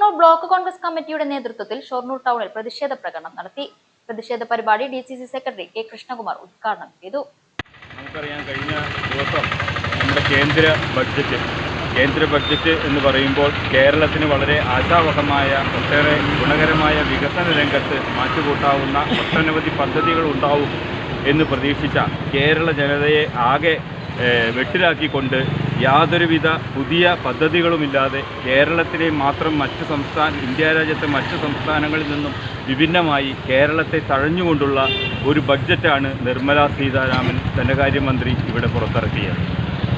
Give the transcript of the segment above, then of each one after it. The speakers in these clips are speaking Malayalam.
ഷൊർണൂർ ബ്ലോക്ക് കോൺഗ്രസ് കമ്മിറ്റിയുടെ നേതൃത്വത്തിൽ ഷൊർണൂർ ടൗണിൽ പ്രതിഷേധ പ്രകടനം നടത്തി. പ്രതിഷേധ പരിപാടി D C C secretary K Krishnakumar ഉദ്ഘാടനം ചെയ്തു. നമുക്കറിയാം കഴിഞ്ഞ ദിവസം നമ്മുടെ കേന്ദ്ര ബഡ്ജറ്റ് കേന്ദ്ര ബഡ്ജറ്റ് എന്ന് പറയുമ്പോൾ കേരളത്തിന് വളരെ ആശാവഹമായ ഒട്ടേറെ ഗുണകരമായ വികസന രംഗത്ത് മാറ്റുകൂട്ടാവുന്ന ഒട്ടനവധി പദ്ധതികൾ ഉണ്ടാവും എന്ന് പ്രതീക്ഷിച്ച കേരള ജനതയെ ആകെ വെട്ടിലാക്കിക്കൊണ്ട് യാതൊരുവിധ പുതിയ പദ്ധതികളുമില്ലാതെ കേരളത്തിലെ മാത്രം മറ്റ് സംസ്ഥാന ഇന്ത്യ രാജ്യത്തെ മറ്റ് സംസ്ഥാനങ്ങളിൽ നിന്നും വിഭിന്നമായി കേരളത്തെ തഴഞ്ഞുകൊണ്ടുള്ള ഒരു ബഡ്ജറ്റാണ് നിർമ്മലാ സീതാരാമൻ ധനകാര്യമന്ത്രി ഇവിടെ പുറത്തിറക്കിയത്.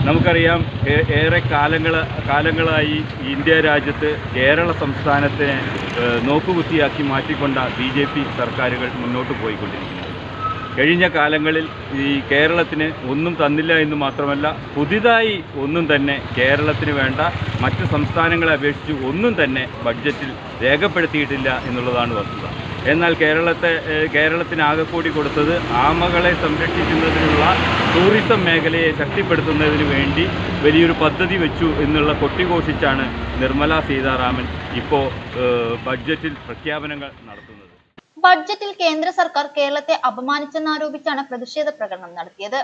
നമുക്കറിയാം ഏറെ കാലങ്ങൾ കാലങ്ങളായി ഇന്ത്യ രാജ്യത്ത് കേരള സംസ്ഥാനത്തെ നോക്കുകുത്തിയാക്കി മാറ്റിക്കൊണ്ട ബി സർക്കാരുകൾ മുന്നോട്ട് പോയിക്കൊണ്ടിരിക്കുന്നത് കഴിഞ്ഞ കാലങ്ങളിൽ ഈ കേരളത്തിന് ഒന്നും തന്നില്ല എന്ന് മാത്രമല്ല പുതിയതായി ഒന്നും തന്നെ കേരളത്തിന് വേണ്ട മറ്റ് സംസ്ഥാനങ്ങളെ അപേക്ഷിച്ച് ഒന്നും തന്നെ ബഡ്ജറ്റിൽ രേഖപ്പെടുത്തിയിട്ടില്ല എന്നുള്ളതാണ് വസ്തുത. എന്നാൽ കേരളത്തെ കേരളത്തിനാകെ കൂടി കൊടുത്തത് ആമകളെ സംരക്ഷിക്കുന്നതിനുള്ള ടൂറിസം മേഖലയെ ശക്തിപ്പെടുത്തുന്നതിന് വേണ്ടി വലിയൊരു പദ്ധതി വെച്ചു എന്നുള്ള കൊട്ടിഘോഷിച്ചാണ് നിർമ്മലാ സീതാരാമൻ ഇപ്പോൾ ബഡ്ജറ്റിൽ പ്രഖ്യാപനങ്ങൾ നടത്തുന്നത്. ബഡ്ജറ്റിൽ കേന്ദ്ര സർക്കാർ കേരളത്തെ അപമാനിച്ചെന്നാരോപിച്ചാണ് പ്രതിഷേധ പ്രകടനം നടത്തിയത്.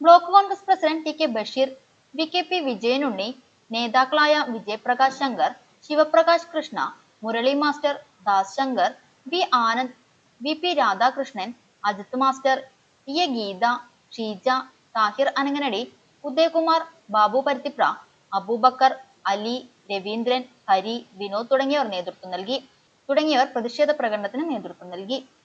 Block Congress president T K Basheer V K P Vijayanunni നേതാക്കളായ Vijayaprakash Shankar Sivaprakash Krishna Murali master Das Shankar V Anand V P Radhakrishnan Ajith master E A Geetha Sheeja Thahir Ananganadi Udayakumar Babu Paruthipra Abubakar Ali Raveendran Hari Vinod തുടങ്ങിയവർ നേതൃത്വം നൽകി. തുടങ്ങിയവർ പ്രതിഷേധ പ്രകടനത്തിന് നേതൃത്വം നൽകി.